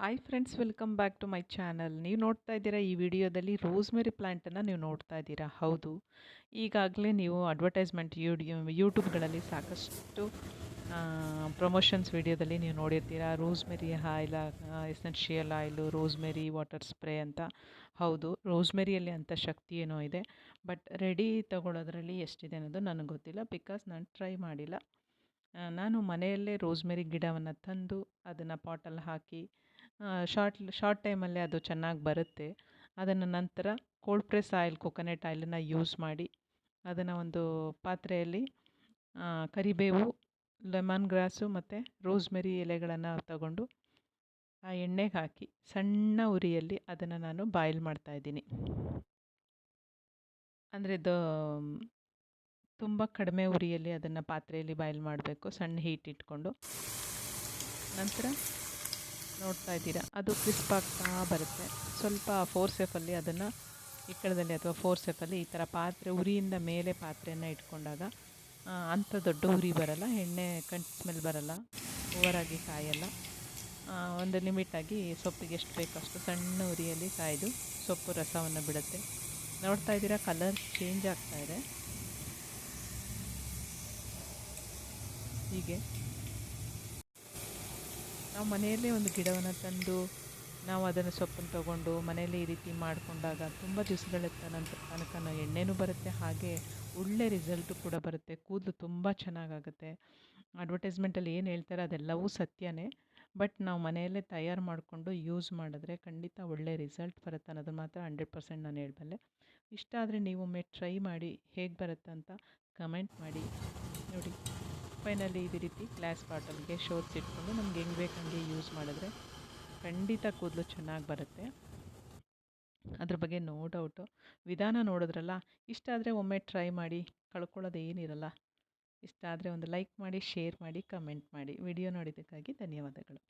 Hi friends welcome back to my channel ನೀವು ನೋಡ್ತಾ ಇದ್ದೀರಾ ಈ ವಿಡಿಯೋದಲ್ಲಿ ರೋಸ್ಮೆರಿ ಪ್ಲ್ಯಾಂಟನ್ನು ನೀವು ನೋಡ್ತಾ ಇದ್ದೀರಾ? ಹೌದು. ಈಗಾಗಲೇ ನೀವು ಅಡ್ವರ್ಟೈಸ್ಮೆಂಟ್ ಯೂಟ್ಯೂಬ್ಗಳಲ್ಲಿ ಸಾಕಷ್ಟು ಪ್ರಮೋಷನ್ಸ್ ವಿಡಿಯೋದಲ್ಲಿ ನೀವು ನೋಡಿರ್ತೀರಾ. Rosemary oil essential oil rosemary water spray ಅಂತ. ಹೌದು ರೋಸ್ಮೆರಿಯಲ್ಲಿ ಅಂಥ ಶಕ್ತಿ ಏನೋ ಇದೆ. ಬಟ್ ರೆಡಿ ತಗೊಳ್ಳೋದ್ರಲ್ಲಿ ಎಷ್ಟಿದೆ ಅನ್ನೋದು ನನಗೆ ಗೊತ್ತಿಲ್ಲ. ಬಿಕಾಸ್ ನಾನು ಟ್ರೈ ಮಾಡಿಲ್ಲ. ನಾನು ಮನೆಯಲ್ಲೇ ರೋಸ್ಮೆರಿ ಗಿಡವನ್ನು ತಂದು ಅದನ್ನು ಪಾಟಲ್ಲಿ ಹಾಕಿ ಶಾರ್ಟ್ ಶಾರ್ಟ್ ಟೈಮಲ್ಲೇ ಅದು ಚೆನ್ನಾಗಿ ಬರುತ್ತೆ. ಅದನ್ನು ನಂತರ ಕೋಲ್ಡ್ ಪ್ರೆಸ್ ಆಯಿಲ್ ಕೊಕೊನೆಟ್ ಆಯಿಲನ್ನ ಯೂಸ್ ಮಾಡಿ ಅದನ್ನು ಒಂದು ಪಾತ್ರೆಯಲ್ಲಿ ಕರಿಬೇವು ಲೆಮನ್ ಗ್ರಾಸು ಮತ್ತು ರೋಸ್ಮೆರಿ ಎಲೆಗಳನ್ನು ತಗೊಂಡು ಆ ಎಣ್ಣೆಗೆ ಹಾಕಿ ಸಣ್ಣ ಉರಿಯಲ್ಲಿ ಅದನ್ನು ನಾನು ಬಾಯ್ಲ್ ಮಾಡ್ತಾಯಿದ್ದೀನಿ ಅಂದರೆ ದ ತುಂಬ ಕಡಿಮೆ ಉರಿಯಲ್ಲಿ ಅದನ್ನು ಪಾತ್ರೆಯಲ್ಲಿ ಬಾಯ್ಲ್ ಮಾಡಬೇಕು, ಸಣ್ಣ ಹೀಟ್ ಇಟ್ಕೊಂಡು. ನಂತರ ನೋಡ್ತಾ ಇದ್ದೀರಾ? ಅದು ಕ್ರಿಸ್ಪ್ ಆಗ್ತಾ ಬರುತ್ತೆ. ಸ್ವಲ್ಪ ಫೋರ್ ಸೇಫಲ್ಲಿ ಅದನ್ನು ಇಕ್ಕಳದಲ್ಲಿ ಅಥವಾ ಫೋರ್ ಸೇಫಲ್ಲಿ ಈ ಥರ ಪಾತ್ರೆ, ಉರಿಯಿಂದ ಮೇಲೆ ಪಾತ್ರೆಯನ್ನು ಇಟ್ಕೊಂಡಾಗ ಅಂಥ ದೊಡ್ಡ ಉರಿ ಬರಲ್ಲ. ಎಣ್ಣೆ ಕಂಟ್ ಸ್ಮೆಲ್ ಬರಲ್ಲ. ಓವರಾಗಿ ಕಾಯಲ್ಲ. ಒಂದು ಲಿಮಿಟಾಗಿ ಸೊಪ್ಪಿಗೆ ಎಷ್ಟು ಬೇಕೋ ಅಷ್ಟು ಸಣ್ಣ ಉರಿಯಲ್ಲಿ ಕಾಯ್ದು ಸೊಪ್ಪು ರಸವನ್ನು ಬಿಡುತ್ತೆ. ನೋಡ್ತಾ ಇದ್ದೀರಾ? ಕಲರ್ ಚೇಂಜ್ ಆಗ್ತಾ ಇದೆ. ಹೀಗೆ. ನಾವು ಮನೆಯಲ್ಲೇ ಒಂದು ಗಿಡವನ್ನು ತಂದು ನಾವು ಅದನ್ನು ಸೊಪ್ಪನ್ನು ತಗೊಂಡು ಮನೆಯಲ್ಲೇ ಈ ರೀತಿ ಮಾಡಿಕೊಂಡಾಗ ತುಂಬ ದಿವಸಗಳ ನಂತರ ತನಕ ಎಣ್ಣೆನೂ ಬರುತ್ತೆ, ಹಾಗೆ ಒಳ್ಳೆ ರಿಸಲ್ಟು ಕೂಡ ಬರುತ್ತೆ. ಕೂದಲು ತುಂಬ ಚೆನ್ನಾಗಾಗುತ್ತೆ. ಅಡ್ವರ್ಟೈಸ್ಮೆಂಟಲ್ಲಿ ಏನು ಹೇಳ್ತಾರೆ ಅದೆಲ್ಲವೂ ಸತ್ಯನೇ. ಬಟ್ ನಾವು ಮನೆಯಲ್ಲೇ ತಯಾರು ಮಾಡಿಕೊಂಡು ಯೂಸ್ ಮಾಡಿದ್ರೆ ಖಂಡಿತ ಒಳ್ಳೆ ರಿಸಲ್ಟ್ ಬರುತ್ತೆ ಅನ್ನೋದು ಮಾತ್ರ ಹಂಡ್ರೆಡ್ ಪರ್ಸೆಂಟ್ ನಾನು ಹೇಳಬಲ್ಲೆ. ಇಷ್ಟ ಆದರೆ ನೀವೊಮ್ಮೆ ಟ್ರೈ ಮಾಡಿ ಹೇಗೆ ಬರುತ್ತೆ ಅಂತ ಕಮೆಂಟ್ ಮಾಡಿ. ನೋಡಿ. ಫೈನಲಿ ಇದೇ ರೀತಿ ಗ್ಲಾಸ್ ಬಾಟಲ್ಗೆ ಶೋರ್ಸ್ ಇಟ್ಕೊಂಡು ನಮ್ಗೆ ಹೆಂಗೆ ಬೇಕು ಹಂಗೆ ಯೂಸ್ ಮಾಡಿದ್ರೆ ಖಂಡಿತ ಕೂದಲು ಚೆನ್ನಾಗಿ ಬರುತ್ತೆ. ಅದ್ರ ಬಗ್ಗೆ ನೋ ಡೌಟು ವಿಧಾನ ನೋಡಿದ್ರಲ್ಲ, ಇಷ್ಟ ಆದರೆ ಒಮ್ಮೆ ಟ್ರೈ ಮಾಡಿ ಕಳ್ಕೊಳ್ಳೋದು ಏನಿರಲ್ಲ. ಇಷ್ಟ ಆದರೆ ಒಂದು ಲೈಕ್ ಮಾಡಿ ಶೇರ್ ಮಾಡಿ ಕಮೆಂಟ್ ಮಾಡಿ. ವಿಡಿಯೋ ನೋಡಿದ್ದಕ್ಕಾಗಿ ಧನ್ಯವಾದಗಳು.